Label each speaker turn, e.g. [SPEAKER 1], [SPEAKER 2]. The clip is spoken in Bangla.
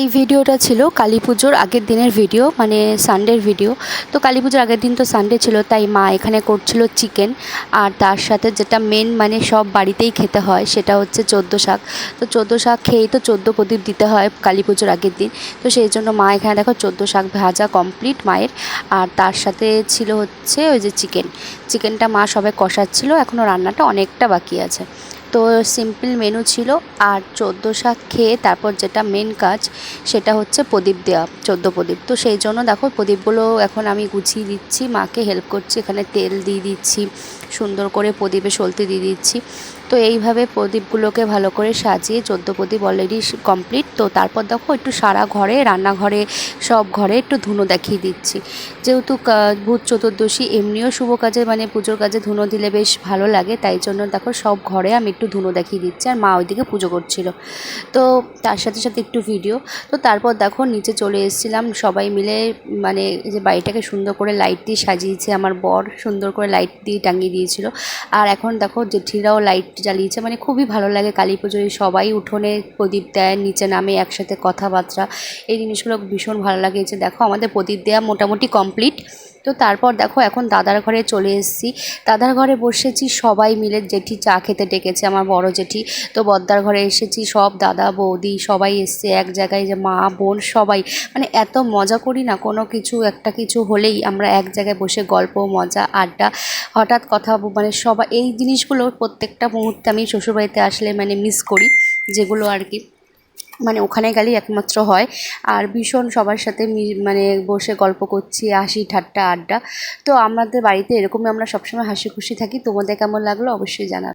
[SPEAKER 1] এই ভিডিওটা ছিল কালী পুজোর আগের দিনের ভিডিও মানে সানডের ভিডিও। তো কালী পুজোর আগের দিন তো সানডে ছিল, তাই মা এখানে করছিল চিকেন আর তার সাথে যেটা মেন মানে সব বাড়িতেই খেতে হয়, সেটা হচ্ছে চোদ্দ শাক। তো চোদ্দ শাক খেয়েই তো চোদ্দ প্রদীপ দিতে হয় কালী পুজোর আগের দিন। তো সেই জন্য মা এখানে দেখো চোদ্দ শাক ভাজা কমপ্লিট মায়ের। আর তার সাথে ছিল হচ্ছে ওই যে চিকেন চিকেনটা মা সবাই কষাচ্ছিল এখনও রান্নাটা অনেকটা বাকি আছে। তো সিম্পল মেনু ছিল আর চোদ্দ শাক খেয়ে তারপর যেটা মেন কাজ সেটা হচ্ছে প্রদীপ দেওয়া, চোদ্দ প্রদীপ। তো সেই জন্য দেখো প্রদীপগুলো এখন আমি গুছিয়ে দিচ্ছি, মাকে হেল্প করছি, এখানে তেল দিয়ে দিচ্ছি, সুন্দর করে প্রদীপে সলতে দিয়ে দিচ্ছি। তো এইভাবে প্রদীপগুলোকে ভালো করে সাজিয়ে চোদ্দ প্রদীপ অলরেডি কমপ্লিট তো তারপর দেখো একটু সারা ঘরে, রান্নাঘরে, সব ঘরে একটু ধুনো দেখিয়ে দিচ্ছি। যেহেতু ভূত চতুর্দশী এমনিও শুভ কাজে মানে পুজোর কাজে ধুনো দিলে বেশ ভালো লাগে, তাই জন্য দেখো সব ঘরে আমি একটু ধুনো দেখিয়ে দিচ্ছে আর মা ওইদিকে পুজো করছিল। তো তার সাথে সাথে একটু ভিডিও তো তারপর দেখো নিচে চলে এসেছিলাম, সবাই মিলে মানে যে বাড়িটাকে সুন্দর করে লাইট দিয়ে সাজিয়েছে, আমার বর সুন্দর করে লাইট দিয়ে টাঙিয়ে দিয়েছিল। আর এখন দেখো জেঠিরাও লাইট জ্বালিয়েছে মানে খুবই ভালো লাগে কালী পুজোয়। সবাই উঠোনে প্রদীপ দেয়, নিচে নামে একসাথে কথাবার্তা। এই জিনিসগুলো ভীষণ ভালো লাগে। যে দেখো আমাদের প্রদীপ দেওয়া মোটামুটি কমপ্লিট তো তারপর দেখো এখন দাদার ঘরে চলে এসেছি। দাদার ঘরে বসেছি, সবাই মিলে জেঠি চা খেতে ডেকেছে আমার বড় জেঠি। তো বদ্দার ঘরে এসেছি, সব দাদা, বৌদি সবাই এসছে, এক জায়গায় যে মা, বোন সবাই। মানে এত মজা করি না, কোনো কিছু, একটা কিছু হলেই আমরা এক জায়গায় বসে গল্প, মজা, আড্ডা, হঠাৎ কথা মানে সবাই এই জিনিসগুলো প্রত্যেকটা মুহূর্তে আমি শ্বশুরবাড়িতে আসলে মানে মিস করি, যেগুলো আর কি। মানে ওখানে গেলেই একমাত্র হয়। আর ভীষণ সবার সাথে মানে বসে গল্প করছি, হাসি, ঠাট্টা, আড্ডা। তো আমাদের বাড়িতে এরকমই আমরা সবসময় হাসি খুশি থাকি। তোমাদের কেমন লাগল অবশ্যই জানাবে